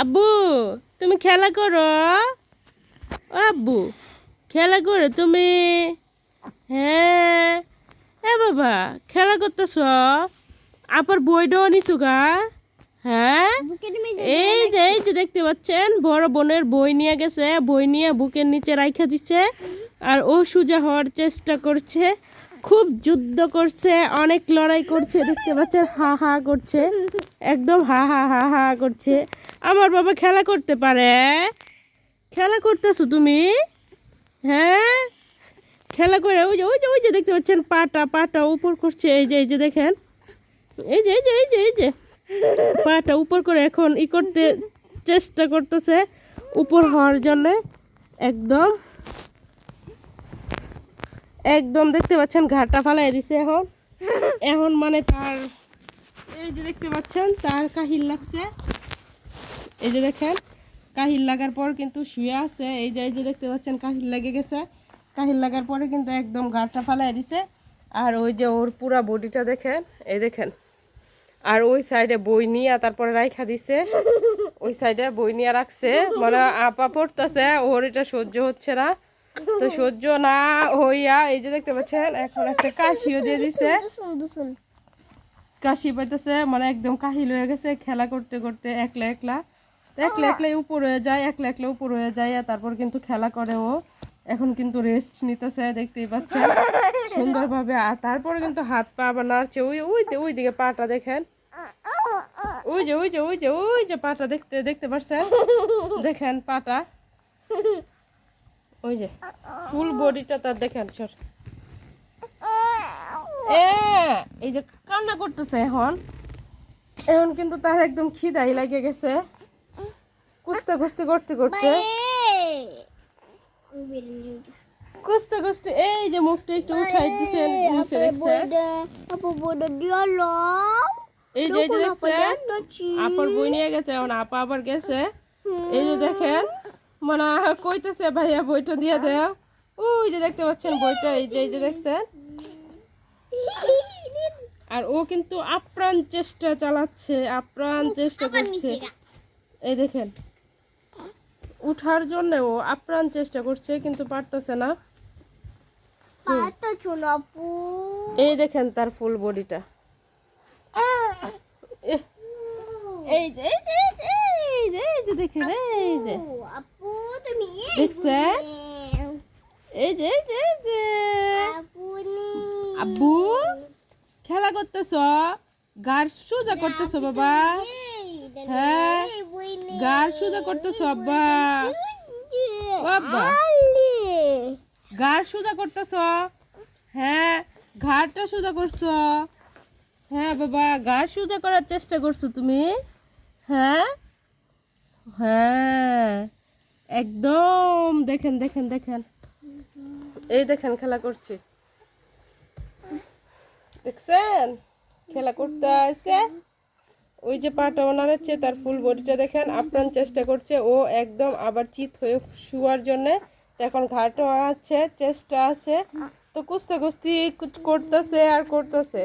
আব্বু, তুমি খেলা করো। আব্বু, খেলা করো তুমি। হ্যাঁ। এ বাবা, খেলা করতেছ? আবার বইটাও নিছো গা? হ্যাঁ? এই যে এই যে দেখতে পাচ্ছেন, বড় বোনের বই নিয়ে গেছে। বই নিয়ে বুকের নিচে রাইখা দিচ্ছে আর ও সোজা হওয়ার চেষ্টা করছে। খুব যুদ্ধ করছে, অনেক লড়াই করছে, দেখতে পাচ্ছেন, হা হা করছে। একদম হা হা হা হা করছে। আমার বাবা খেলা করতে পারে। খেলা করতেছো তুমি? হ্যাঁ? খেলা করে ওই যে ওই যে ওই যে দেখতে পাচ্ছেন পাটা পাটা উপর করছে, এই যে এই যে দেখেন। এই যে এই যে এই যে এই যে। পাটা উপর করে এখন ই করতে চেষ্টা করতেছে উপর হওয়ার জন্য। একদম। একদম দেখতে পাচ্ছেন ঘাটটা ফালাই দিছে এখন। এখন মানে তার, এই যে দেখতে পাচ্ছেন, তার কাহিল লাগছে। এই যে দেখেন, কাহিল লাগার পর কিন্তু শুয়ে আছে। এই যে এই যে দেখতে পাচ্ছেন, কাহিল লেগে গেছে। কাহিল লাগার পরে কিন্তু একদম গাড়টা ফালাই দিছে। আর ওই যে ওর পুরা বডিটা দেখেন, এই দেখেন। আর ওই সাইডে বই নিয়ে তারপরে রাইখা দিছে। ওই সাইডে বই নিয়ে রাখছে। মানে আপা পড়তেছে, ওর এটা সহ্য হচ্ছে না। তো সহ্য না হইয়া, এই যে দেখতে পাচ্ছেন, এখন একটা কাশিও দিয়ে দিছে। কাশি পাইতেছে মানে একদম কাহিল হয়ে গেছে খেলা করতে করতে, একলা একলা। একলা একলাই উপর হয়ে যায় একলা একলা উপর হয়ে যায় আর তারপর কিন্তু খেলা করে ও। এখন কিন্তু রেস্ট নিতেছে দেখতেই পাচ্ছেন সুন্দরভাবে আর তারপরে কিন্তু হাত পা আবার নাড়ছে। ওই ওই ওই দিকে পাটা দেখেন। ওই যে ওই যে ওই যে ওই যে পাটা দেখতে দেখতে পাচ্ছেন দেখেন পাটা। ওই যে ফুল বডিটা তার দেখেন সর। এ এই যে কান্না করতেছে এখন। এখন কিন্তু তার একদম খিদাই লাগে গেছে। কুস্তা কুস্তি করতে করতে। কুস্তা কুস্তি এই যে মুখটা একটু উঠাই দিছে নিচে দেখছে এই যে এই যে দেখছেন? আপার বই নিয়ে গেছে এখন আপা আবার গেছে। এই যে দেখেন মানে কইতেছে ভাইয়া বইটা দিয়ে দেও। ওই যে দেখতে পাচ্ছেন বইটা এই যে এই যে দেখছেন? আর ও কিন্তু আপ্রাণ চেষ্টা চালাচ্ছে আপ্রাণ চেষ্টা করছে। এই দেখেন উঠার জন্য ও আপ্রাণ চেষ্টা করছে কিন্তু পারতেছে না। এই দেখেন তার ফুল বডিটা। এই যে এই যে এই যে এই যে দেখেন এই যে। দেখছে? এই যে এই যে এই যে। আব্বু খেলা করতেছ? গার সোজা করতেছ বাবা? হ্যাঁ? গার সোজা করতেছ আব্বা গার সোজা করতেছ? হ্যাঁ ঘাড়টা সোজা করছ। হ্যাঁ বাবা ঘাড় সোজা করার চেষ্টা করছ তুমি। হ্যাঁ? হ্যাঁ। একদম, দেখেন দেখেন দেখেন। এই দেখেন, খেলা করছে। দেখছেন? খেলা করতে আছে ওই যে পাটা ওনার হচ্ছে, তার ফুল বডিটা দেখেন, আপ্রাণ চেষ্টা করছে। ও একদম আবার চিত হয়ে শুয়ার জন্যে। এখন ঘাটও আছে চেষ্টা আছে। তো কুস্তে কুস্তি করতেছে আর করতেছে।